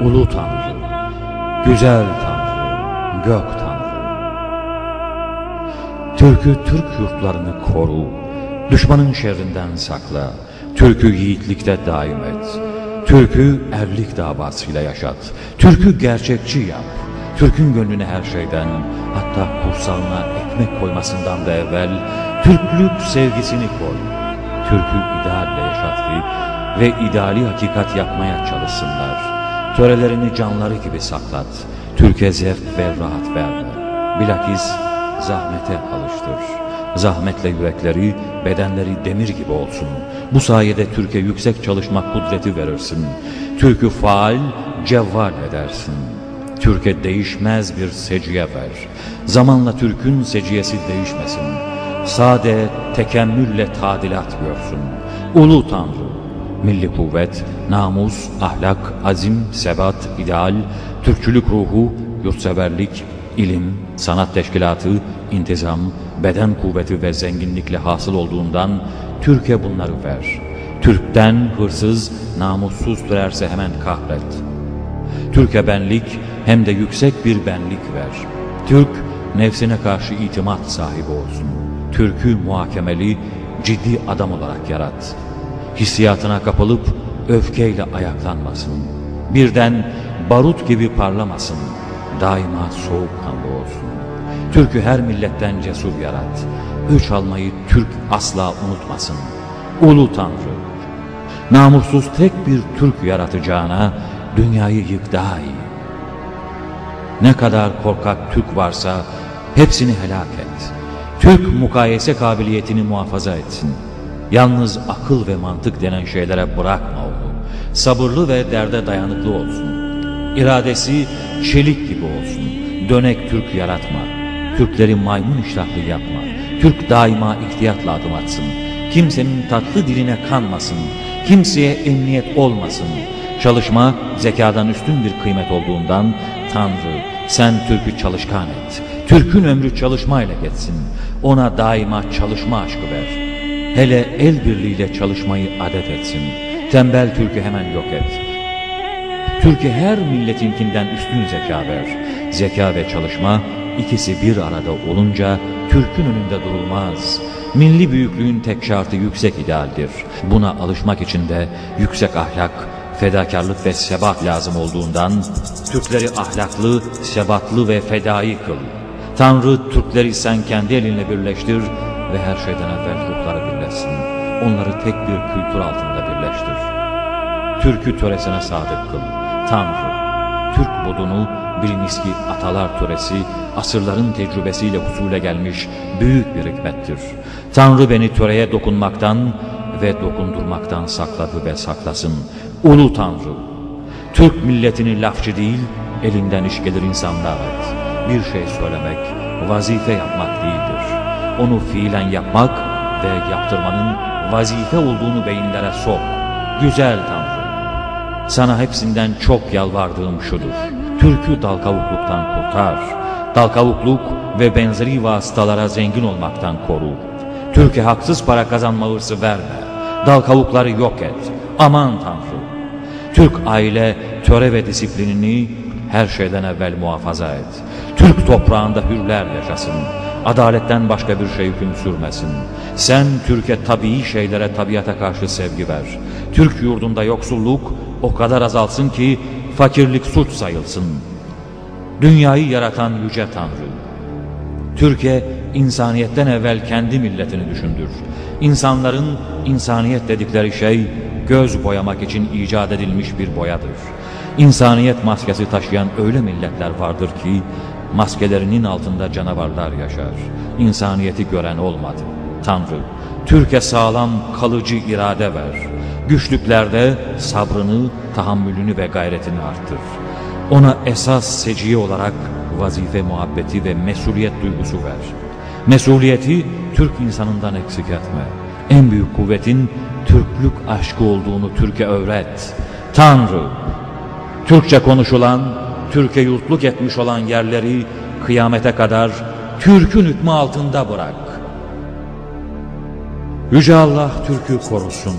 ulu Tanrı, güzel Tanrı, gök Tanrı. Türk'ü Türk yurtlarını koru, düşmanın şerrinden sakla, Türk'ü yiğitlikte daim et. Türk'ü erlik davasıyla yaşat, Türk'ü gerçekçi yap. Türk'ün gönlüne her şeyden, hatta kursalına ekmek koymasından da evvel, Türklük sevgisini koy. Türk'ü idealle yaşat ve ideali hakikat yapmaya çalışsınlar. Törelerini canları gibi saklat. Türkiye zevk ve rahat verme. Bilakis zahmete alıştır. Zahmetle yürekleri, bedenleri demir gibi olsun. Bu sayede Türkiye yüksek çalışma kudreti verirsin. Türk'ü faal, cevval edersin. Türkiye değişmez bir seciye ver. Zamanla Türk'ün seciyesi değişmesin. Sade, tekemmülle tadilat görsün. Ulu Tanrı, milli kuvvet, namus, ahlak, azim, sebat, ideal, Türkçülük ruhu, yurtseverlik, ilim, sanat teşkilatı, intizam, beden kuvveti ve zenginlikle hasıl olduğundan Türkiye bunları ver. Türk'ten hırsız, namussuz türerse hemen kahret. Türkiye benlik hem de yüksek bir benlik ver. Türk nefsine karşı itimat sahibi olsun. Türk'ü muhakemeli, ciddi adam olarak yarat. Hissiyatına kapılıp öfkeyle ayaklanmasın. Birden barut gibi parlamasın. Daima soğukkanlı olsun. Türk'ü her milletten cesur yarat. Üç almayı Türk asla unutmasın. Ulu Tanrı, namussuz tek bir Türk yaratacağına dünyayı yık daha iyi. Ne kadar korkak Türk varsa hepsini helak et. Türk mukayese kabiliyetini muhafaza etsin. Yalnız akıl ve mantık denen şeylere bırakma onu. Sabırlı ve derde dayanıklı olsun. İradesi çelik gibi olsun. Dönek Türk yaratma. Türkleri maymun iştahlı yapma. Türk daima ihtiyatla adım atsın. Kimsenin tatlı diline kanmasın. Kimseye emniyet olmasın. Çalışma zekadan üstün bir kıymet olduğundan Tanrı sen Türk'ü çalışkan et. Türk'ün ömrü çalışmayla geçsin. Ona daima çalışma aşkı ver. Hele el birliğiyle çalışmayı adet etsin. Tembel Türk'ü hemen yok et. Türkiye her milletinkinden üstün zeka ver. Zeka ve çalışma ikisi bir arada olunca Türk'ün önünde durulmaz. Milli büyüklüğün tek şartı yüksek idealdir. Buna alışmak için de yüksek ahlak, fedakarlık ve sebat lazım olduğundan Türkleri ahlaklı, sebatlı ve fedai kıl. Tanrı Türkleri sen kendi elinle birleştir ve her şeyden evvel ruhları birleşsin. Onları tek bir kültür altında birleştir. Türk'ü töresine sadık kıl. Tanrı, Türk budunu biliniz ki atalar töresi asırların tecrübesiyle husule gelmiş büyük bir hikmettir. Tanrı beni töreye dokunmaktan ve dokundurmaktan sakladı ve saklasın. Ulu Tanrı, Türk milletini lafçı değil, elinden iş gelir insanlar et. Bir şey söylemek, vazife yapmak değildir. Onu fiilen yapmak ve yaptırmanın vazife olduğunu beyinlere sok. Güzel Tanrı, sana hepsinden çok yalvardığım şudur. Türk'ü dalkavukluktan kurtar. Dalkavukluk ve benzeri vasıtalara zengin olmaktan koru. Türkiye haksız para kazanma hırsı verme. Dalkavukları yok et. Aman Tanrı. Türk aile, töre ve disiplinini her şeyden evvel muhafaza et. Türk toprağında hürler yaşasın. Adaletten başka bir şey hüküm sürmesin. Sen Türkiye tabii şeylere tabiata karşı sevgi ver. Türk yurdunda yoksulluk o kadar azalsın ki fakirlik suç sayılsın. Dünyayı yaratan Yüce Tanrı. Türkiye insaniyetten evvel kendi milletini düşündür. İnsanların insaniyet dedikleri şey göz boyamak için icat edilmiş bir boyadır. İnsaniyet maskesi taşıyan öyle milletler vardır ki maskelerinin altında canavarlar yaşar. İnsaniyeti gören olmadı. Tanrı, Türkiye sağlam kalıcı irade ver. Güçlüklerde sabrını, tahammülünü ve gayretini arttır. Ona esas seciye olarak vazife muhabbeti ve mesuliyet duygusu ver. Mesuliyeti Türk insanından eksik etme. En büyük kuvvetin Türklük aşkı olduğunu Türkiye öğret. Tanrı, Türkçe konuşulan, Türkiye yurtluk etmiş olan yerleri kıyamete kadar Türk'ün hükmü altında bırak. Yüce Allah Türk'ü korusun.